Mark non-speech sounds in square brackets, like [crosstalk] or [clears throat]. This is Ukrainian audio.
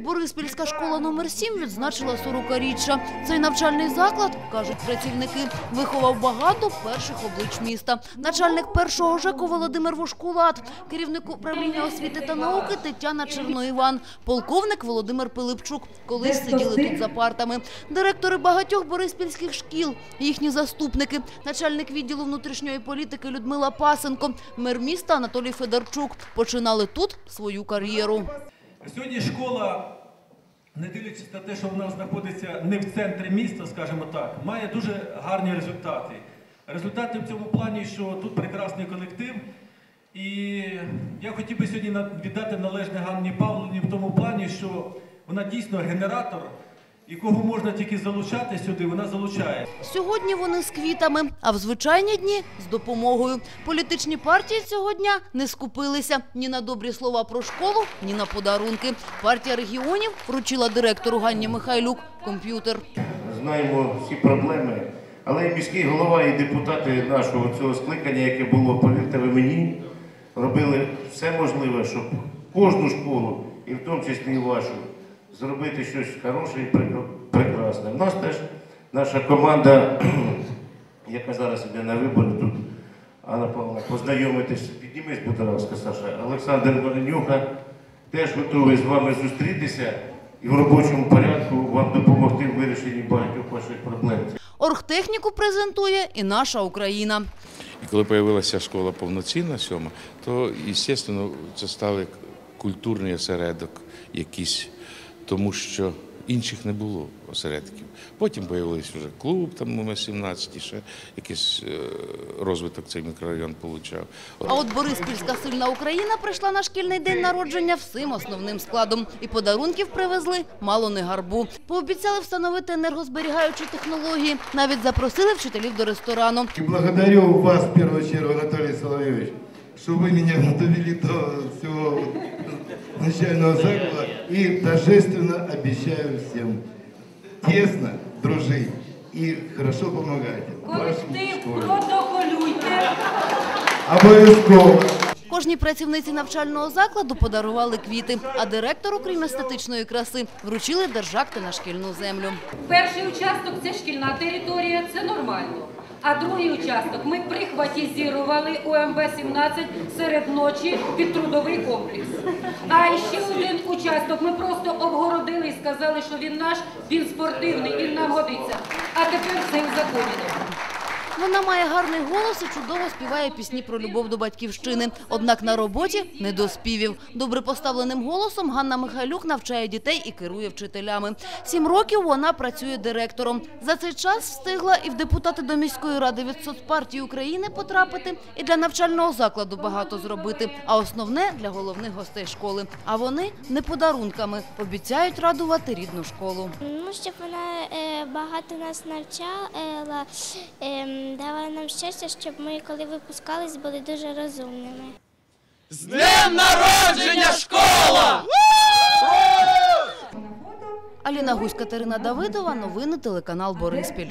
Бориспільська школа номер 7 відзначила 40-річчя. Цей навчальний заклад, кажуть працівники, виховав багато перших облич міста. Начальник першого ЖЕКу Володимир Вошкулат, керівник управління освіти та науки Тетяна Черноїван, полковник Володимир Пилипчук. Колись сиділи тут за партами. Директори багатьох бориспільських шкіл, їхні заступники, начальник відділу внутрішньої політики Людмила Пасенко, мер міста Анатолій Федорчук починали тут свою кар'єру. Сьогодні школа, не дивлячись на те, що вона знаходиться не в центрі міста, скажімо так, має дуже гарні результати. Результати в цьому плані, що тут прекрасний колектив. І я хотів би сьогодні віддати належне Ганні Павловні в тому плані, що вона дійсно генератор, і кого можна тільки залучати сюди, вона залучає. Сьогодні вони з квітами, а в звичайні дні з допомогою. Політичні партії цього дня не скупилися ні на добрі слова про школу, ні на подарунки. Партія регіонів вручила директору Ганні Михайлюк комп'ютер. знаємо всі проблеми. Але і міський голова, і депутати нашого цього скликання, яке було, повірте ви мені, робили все можливе, щоб кожну школу, і в тому числі і вашу, зробити щось хороше і прек- прекрасне. У нас теж наша команда, [clears throat] яка зараз йде на вибори тут, Анна Павловна, познайомитись, піднімись, будь ласка, Саша. Олександр Маленюка теж готовий з вами зустрітися і в робочому порядку вам допомогти в вирішенні багатьох ваших проблем. Оргтехніку презентує і наша Україна. І коли з'явилася школа повноцінна сьома, то, звісно, це став як культурний осередок якийсь, тому що інших не було осередків. Потім з'явився вже клуб, там номер 17, ще якийсь е, розвиток цей мікрорайон отримав. А от Бориспільська сильна Україна прийшла на шкільний день народження всім основним складом. І подарунків привезли мало не гарбу. Пообіцяли встановити енергозберігаючі технології. Навіть запросили вчителів до ресторану. Благодарю вас, в первую очередь, Анатолий Соловьевич, что вы меня довели до всего начального закладу и торжественно обещаю всем тесно дружить и хорошо помогать. Колектив протоколюйте. Обов'язково. Кожній працівниці навчального закладу подарували квіти, а директору, крім естетичної краси, вручили держакти на шкільну землю. Перший участок це шкільна територія, це нормально. А другий участок ми прихватізірували УМБ-17 серед ночі під трудовий комплекс. А ще один участок ми просто обгородили і сказали, що він наш, він спортивний, він нам годиться. А тепер це узаконено. Вона має гарний голос і чудово співає пісні про любов до батьківщини. Однак на роботі не до співів. Добре поставленим голосом Ганна Михайлюк навчає дітей і керує вчителями. Сім років вона працює директором. За цей час встигла і в депутати до міської ради від соцпартії України потрапити, і для навчального закладу багато зробити. А основне для головних гостей школи. А вони не подарунками обіцяють радувати рідну школу. Ну, щоб вона е, багато нас навчала, давала нам щастя, щоб ми, коли випускались, були дуже розумними. З днем народження школа! Аліна Гусь, Катерина Давидова. Новини телеканал Бориспіль.